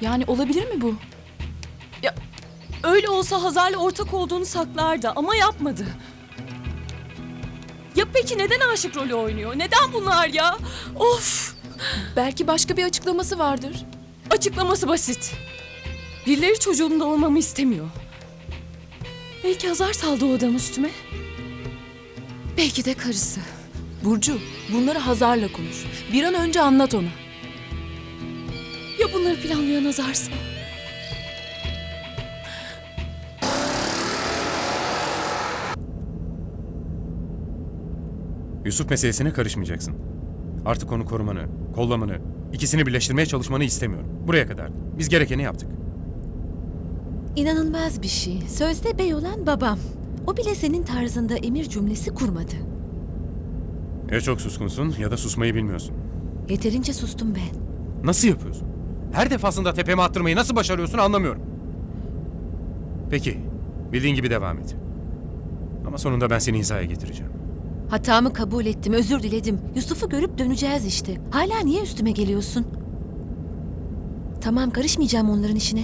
Yani olabilir mi bu? Öyle olsa Hazar'la ortak olduğunu saklardı ama yapmadı. Ya peki neden aşık rolü oynuyor? Neden bunlar ya? Of! Belki başka bir açıklaması vardır. Açıklaması basit. Birileri çocuğumda olmamı istemiyor. Belki Hazar saldı o adam üstüme. Belki de karısı. Burcu, bunları Hazar'la konuş. Bir an önce anlat ona. Ya bunları planlayan Hazar'sa? Yusuf meselesine karışmayacaksın. Artık onu korumanı, kollamanı, ikisini birleştirmeye çalışmanı istemiyorum. Buraya kadar. Biz gerekeni yaptık. İnanılmaz bir şey. Sözde bey olan babam. O bile senin tarzında emir cümlesi kurmadı. Ya çok suskunsun ya da susmayı bilmiyorsun. Yeterince sustum ben. Nasıl yapıyorsun? Her defasında tepeme attırmayı nasıl başarıyorsun anlamıyorum. Peki, bildiğin gibi devam et. Ama sonunda ben seni hizaya getireceğim. Hatamı kabul ettim, özür diledim. Yusuf'u görüp döneceğiz işte. Hala niye üstüme geliyorsun? Tamam, karışmayacağım onların işine.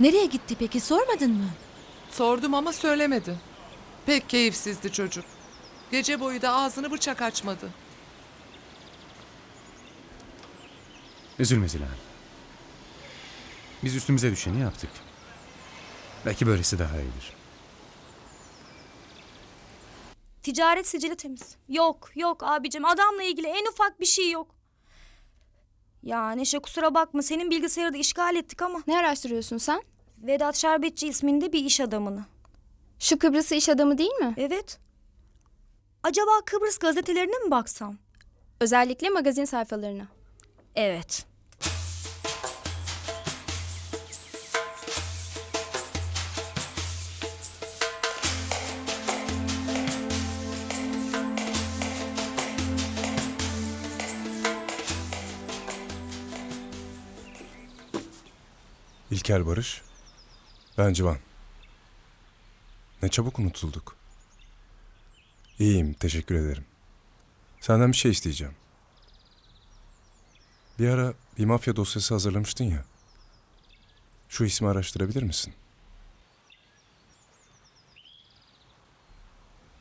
Nereye gitti peki, sormadın mı? Sordum ama söylemedi. Pek keyifsizdi çocuk. Gece boyu da ağzını bıçak açmadı. Üzülme Zilan. Biz üstümüze düşeni yaptık. Belki böylesi daha iyidir. Ticaret sicili temiz. Yok yok abicim adamla ilgili en ufak bir şey yok. Ya Neşe kusura bakma senin bilgisayarı da işgal ettik ama. Ne araştırıyorsun sen? Vedat Şerbetçi isminde bir iş adamını. Şu Kıbrıs'ı iş adamı değil mi? Evet. Acaba Kıbrıs gazetelerine mi baksam? Özellikle magazin sayfalarına. Evet. İlker Barış. Ben Civan. Ne çabuk unutulduk. İyiyim, teşekkür ederim. Senden bir şey isteyeceğim. Bir ara bir mafya dosyası hazırlamıştın ya. Şu ismi araştırabilir misin?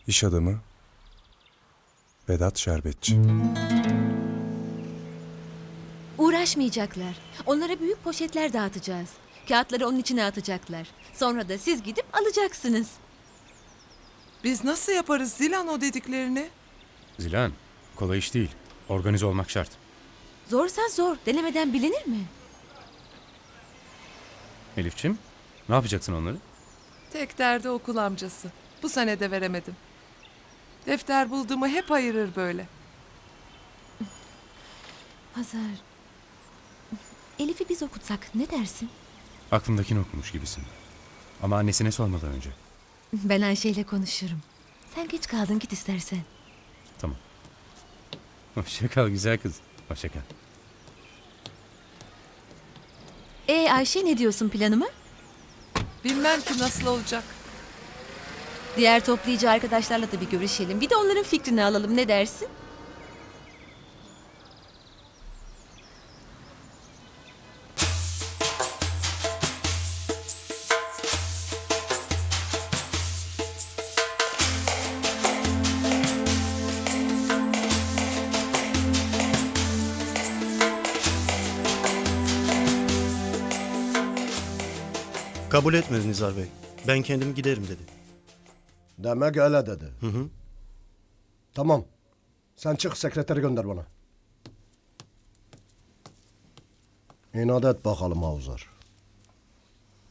İş adamı Vedat Şerbetçi. Uğraşmayacaklar. Onlara büyük poşetler dağıtacağız. Kağıtları onun içine atacaklar. Sonra da siz gidip alacaksınız. Biz nasıl yaparız Zilan o dediklerini? Zilan, kolay iş değil. Organize olmak şart. Zorsa zor. Denemeden bilinir mi? Elifçim, ne yapacaksın onları? Tek derdi okul amcası. Bu sene de veremedim. Defter bulduğumu hep ayırır böyle. Hazar. Elif'i biz okutsak ne dersin? Aklımdakini okumuş gibisin. Ama annesine sormadan önce. Ben Ayşe ile konuşurum. Sen geç kaldın git istersen. Tamam. Hoşça kal güzel kız. Hoşça kal. E Ayşe ne diyorsun planıma? Bilmem ki nasıl olacak. Diğer toplayıcı arkadaşlarla da bir görüşelim. Bir de onların fikrini alalım ne dersin? Kabul etmedi Nizar Bey. Ben kendim giderim dedi. Demek öyle dedi. Hı hı. Tamam. Sen çık sekreteri gönder bana. İnat et bakalım Havzar.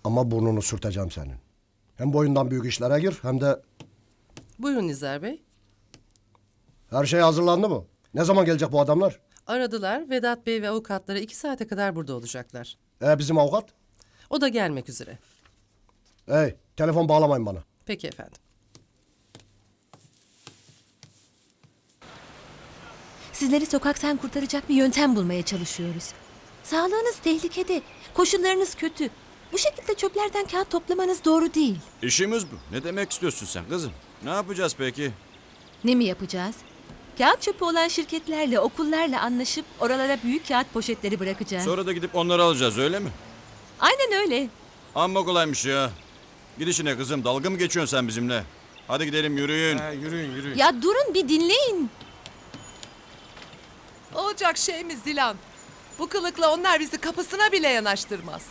Ama burnunu sürteceğim senin. Hem boyundan büyük işlere gir hem de Buyurun Nizar Bey. her şey hazırlandı mı? Ne zaman gelecek bu adamlar? Aradılar. Vedat Bey ve avukatları iki saate kadar burada olacaklar. E bizim avukat? O da gelmek üzere. Hey telefon bağlamayın bana. Peki efendim. Sizleri sokaktan kurtaracak bir yöntem bulmaya çalışıyoruz. Sağlığınız tehlikede, koşullarınız kötü. Bu şekilde çöplerden kağıt toplamanız doğru değil. İşimiz bu. Ne demek istiyorsun sen kızım? Ne yapacağız peki? Ne mi yapacağız? Kağıt çöpü olan şirketlerle, okullarla anlaşıp oralara büyük kağıt poşetleri bırakacağız. Sonra da gidip onları alacağız öyle mi? Aynen öyle. Amma kolaymış ya. Gidişine kızım dalga mı geçiyorsun sen bizimle? Hadi gidelim yürüyün. yürüyün yürüyün. Ya durun bir dinleyin. Olacak şey mi Zilan? Bu kılıkla onlar bizi kapısına bile yanaştırmaz.